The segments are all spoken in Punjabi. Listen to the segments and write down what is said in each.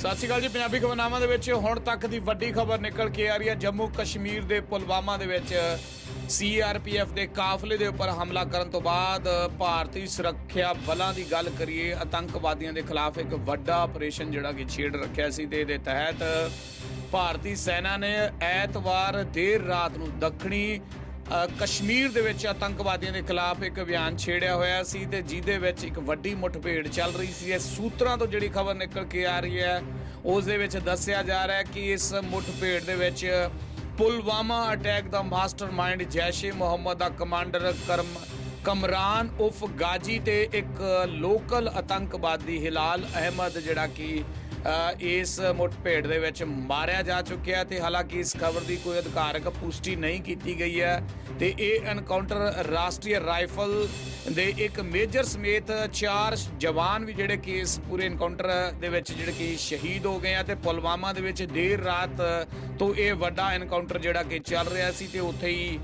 ਸਤਿ ਸ਼੍ਰੀ ਅਕਾਲ ਜੀ, ਪੰਜਾਬੀ ਖਬਰਨਾਮਾ ਦੇ ਵਿੱਚ ਹੁਣ ਤੱਕ ਦੀ ਵੱਡੀ ਖਬਰ ਨਿਕਲ ਕੇ ਆ ਰਹੀ ਹੈ। ਜੰਮੂ ਕਸ਼ਮੀਰ ਦੇ ਪੁਲਵਾਮਾ ਦੇ ਵਿੱਚ ਸੀਆਰਪੀਐਫ ਦੇ ਕਾਫਲੇ ਦੇ ਉੱਪਰ ਹਮਲਾ ਕਰਨ ਤੋਂ ਬਾਅਦ ਭਾਰਤੀ ਸੁਰੱਖਿਆ ਬਲਾਂ ਦੀ ਗੱਲ ਕਰੀਏ, ਆਤੰਕਵਾਦੀਆਂ ਦੇ ਖਿਲਾਫ ਇੱਕ ਵੱਡਾ ਆਪਰੇਸ਼ਨ ਜਿਹੜਾ ਕਿ ਛੇੜ ਰੱਖਿਆ ਸੀ ਤੇ ਇਹਦੇ ਤਹਿਤ ਭਾਰਤੀ ਸੈਨਾ ਨੇ ਐਤਵਾਰ ਦੇਰ ਰਾਤ ਨੂੰ ਦੱਖਣੀ ਕਸ਼ਮੀਰ ਦੇ ਵਿੱਚ ਆਤੰਕਵਾਦੀਆਂ ਦੇ ਖਿਲਾਫ ਇੱਕ ਅਭਿਆਨ ਛੇੜਿਆ ਹੋਇਆ ਸੀ ਤੇ ਜਿਹਦੇ ਵਿੱਚ ਇੱਕ ਵੱਡੀ ਮੁੱਠਭੇੜ ਚੱਲ ਰਹੀ ਸੀ। ਇਸ ਸੂਤਰਾਂ ਤੋਂ ਜਿਹੜੀ ਖਬਰ ਨਿਕਲ ਕੇ ਆ ਰਹੀ ਹੈ, ਉਸ ਦੇ ਵਿੱਚ ਦੱਸਿਆ ਜਾ ਰਿਹਾ ਹੈ ਕਿ ਇਸ ਮੁੱਠਭੇੜ ਦੇ ਵਿੱਚ ਪੁਲਵਾਮਾ ਅਟੈਕ ਦਾ ਮਾਸਟਰਮਾਈਂਡ ਜੈਸ਼-ਏ ਮੁਹੰਮਦ ਦਾ ਕਮਾਂਡਰ ਕਰਮ, ਕਮਰਾਨ ਉਫ ਗਾਜੀ ਤੇ ਇੱਕ ਲੋਕਲ ਆਤੰਕਵਾਦੀ ਹਿਲਾਲ ਅਹਿਮਦ ਜਿਹੜਾ ਕਿ ਇਸ ਮੁੱਠਭੇੜ ਦੇ ਵਿੱਚ ਮਾਰਿਆ ਜਾ ਚੁੱਕਿਆ ਤੇ ਹਾਲਾਂਕਿ ਇਸ ਖਬਰ ਦੀ ਕੋਈ ਅਧਿਕਾਰਕ ਪੁਸ਼ਟੀ ਨਹੀਂ ਕੀਤੀ ਗਈ ਹੈ ਤੇ ਇਹ ਐਨਕਾਊਂਟਰ ਰਾਸ਼ਟਰੀ ਰਾਈਫਲ ਦੇ ਇੱਕ ਮੇਜਰ ਸਮੇਤ ਚਾਰ ਜਵਾਨ ਵੀ ਜਿਹੜੇ ਕਿ ਇਸ ਪੂਰੇ ਐਨਕਾਊਂਟਰ ਦੇ ਵਿੱਚ ਜਿਹੜੇ ਕਿ ਸ਼ਹੀਦ ਹੋ ਗਏ ਆ ਤੇ ਪੁਲਵਾਮਾ ਦੇ ਵਿੱਚ ਦੇਰ ਰਾਤ ਤੋਂ ਇਹ ਵੱਡਾ ਐਨਕਾਊਂਟਰ ਜਿਹੜਾ ਕਿ ਚੱਲ ਰਿਹਾ ਸੀ ਤੇ ਉੱਥੇ ਹੀ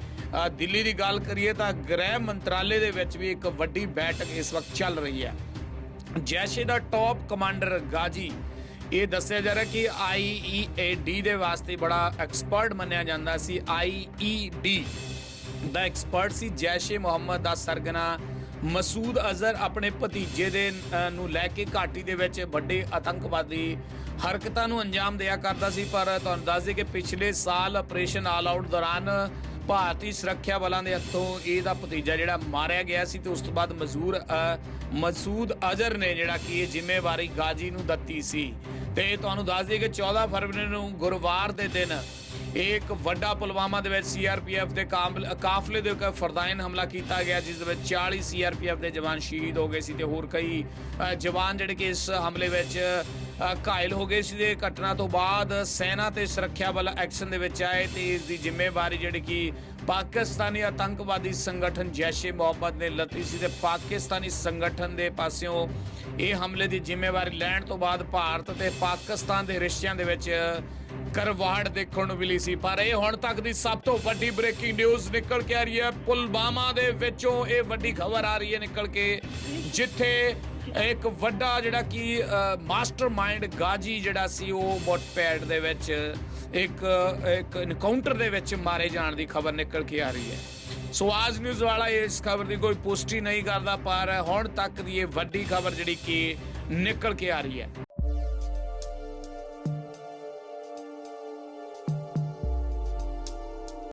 ਦਿੱਲੀ ਦੀ ਗੱਲ ਕਰੀਏ ਤਾਂ ਗ੍ਰਹਿ ਮੰਤਰਾਲੇ ਦੇ ਵਿੱਚ ਵੀ ਇੱਕ ਵੱਡੀ ਬੈਠਕ ਇਸ ਵਕਤ ਚੱਲ ਰਹੀ ਹੈ। ਜੈਸ਼ੇ ਦਾ ਟੌਪ ਕਮਾਂਡਰ ਗਾਜੀ ਇਹ ਦੱਸਿਆ ਜਾ ਰਿਹਾ ਕਿ ਆਈਈਏਡੀ ਦੇ ਵਾਸਤੇ ਬੜਾ ਐਕਸਪਰਟ ਮੰਨਿਆ ਜਾਂਦਾ ਸੀ। ਆਈਈਡੀ ਦਾ ਐਕਸਪਰਟ ਸੀ ਜੈਸ਼ੇ ਮੁਹੰਮਦ ਦਾ ਸਰਗਨਾ। ਮਸੂਦ ਅਜ਼ਹਰ ਆਪਣੇ ਭਤੀਜੇ ਦੇ ਨੂੰ ਲੈ ਕੇ ਘਾਟੀ ਦੇ ਵਿੱਚ ਵੱਡੇ ਆਤੰਕਵਾਦੀ ਹਰਕਤਾਂ ਨੂੰ ਅੰਜਾਮ ਦਿਆ ਕਰਦਾ ਸੀ। ਪਰ ਤੁਹਾਨੂੰ ਦੱਸ ਦਈਏ ਕਿ ਪਿਛਲੇ ਸਾਲ ਆਪਰੇਸ਼ਨ ਆਲ ਆਊਟ ਦੌਰਾਨ ਭਾਰਤੀ ਸੁਰੱਖਿਆ ਬਲਾਂ ਦੇ ਹੱਥੋਂ ਇਹਦਾ ਭਤੀਜਾ ਜਿਹੜਾ ਮਾਰਿਆ ਗਿਆ ਸੀ ਤੇ ਉਸ ਤੋਂ ਬਾਅਦ ਮਜ਼ੂਰ ਮਸੂਦ ਅਜ਼ਹਰ ਨੇ ਜਿਹੜਾ ਕਿ ਇਹ ਜ਼ਿੰਮੇਵਾਰੀ ਗਾਜੀ ਨੂੰ ਦਿੱਤੀ ਸੀ। ਤੇ ਤੁਹਾਨੂੰ ਦੱਸ ਦਈਏ ਕਿ 14 ਫਰਵਰੀ ਨੂੰ ਗੁਰਵਾਰ ਦੇ ਦਿਨ ਇਹ ਇੱਕ ਵੱਡਾ ਪੁਲਵਾਮਾ ਦੇ ਵਿੱਚ ਸੀਆਰਪੀਐਫ ਦੇ ਕਾਮਲ- ਕਾਫਲੇ ਦੇ ਉੱਤੇ ਫਰਦਾਇਨ ਹਮਲਾ ਕੀਤਾ ਗਿਆ, ਜਿਸ ਦੇ ਵਿੱਚ 40 ਸੀਆਰਪੀਐਫ ਦੇ ਜਵਾਨ ਸ਼ਹੀਦ ਹੋ ਗਏ ਸੀ ਤੇ ਹੋਰ ਕਈ ਜਵਾਨ ਜਿਹੜੇ ਕਿ ਇਸ ਹਮਲੇ ਵਿੱਚ ਘਾਇਲ ਹੋ ਗਏ ਸੀ ਤੇ ਘਟਨਾ ਤੋਂ ਬਾਅਦ ਸੈਨਾ ਤੇ ਸੁਰੱਖਿਆ ਬਲ ਐਕਸ਼ਨ ਦੇ ਵਿੱਚ ਆਏ ਤੇ ਇਸ ਦੀ ਜ਼ਿੰਮੇਵਾਰੀ ਜਿਹੜੀ ਕਿ ਪਾਕਿਸਤਾਨੀ ਆਤੰਕਵਾਦੀ ਸੰਗਠਨ ਜੈਸ਼-ਏ ਮੁਹੰਮਦ ਨੇ ਲੱਤੀ ਸੀ ਤੇ ਪਾਕਿਸਤਾਨੀ ਸੰਗਠਨ ਦੇ ਪਾਸਿਓਂ ਇਹ ਹਮਲੇ ਦੀ ਜ਼ਿੰਮੇਵਾਰੀ ਲੈਣ ਤੋਂ ਬਾਅਦ ਭਾਰਤ ਤੇ ਪਾਕਿਸਤਾਨ ਦੇ ਰਿਸ਼ਤਿਆਂ ਦੇ ਵਿੱਚ ਕਰਵਾੜ ਦੇਖਣ ਨੂੰ ਮਿਲੀ ਸੀ। ਪਰ ਇਹ ਹੁਣ ਤੱਕ ਦੀ ਸਭ ਤੋਂ ਵੱਡੀ ਬ੍ਰੇਕਿੰਗ ਨਿਊਜ਼ ਨਿਕਲ ਕੇ ਆ ਰਹੀ ਹੈ। ਪੁਲਵਾਮਾ ਦੇ ਵਿੱਚੋਂ ਇਹ ਵੱਡੀ ਖਬਰ ਆ ਰਹੀ ਹੈ ਨਿਕਲ ਕੇ, ਜਿੱਥੇ ਇੱਕ ਵੱਡਾ ਜਿਹੜਾ ਕਿ ਮਾਸਟਰਮਾਈਂਡ ਗਾਜੀ ਜਿਹੜਾ ਸੀ ਉਹ ਮੋਟਪੈਡ ਦੇ ਵਿੱਚ ਇੱਕ ਇੱਕ ਐਨਕਾਊਂਟਰ ਦੇ ਵਿੱਚ ਮਾਰੇ ਜਾਣ ਦੀ ਖਬਰ ਨਿਕਲ ਕੇ ਆ ਰਹੀ ਹੈ। ਸੋ ਆਜ ਨਿਊਜ਼ ਵਾਲਾ ਇਸ ਖਬਰ ਦੀ ਕੋਈ ਪੁਸ਼ਟੀ ਨਹੀਂ ਕਰਦਾ, ਪਰ ਹੁਣ ਤੱਕ ਦੀ ਇਹ ਵੱਡੀ ਖਬਰ ਜਿਹੜੀ ਕਿ ਨਿਕਲ ਕੇ ਆ ਰਹੀ ਹੈ।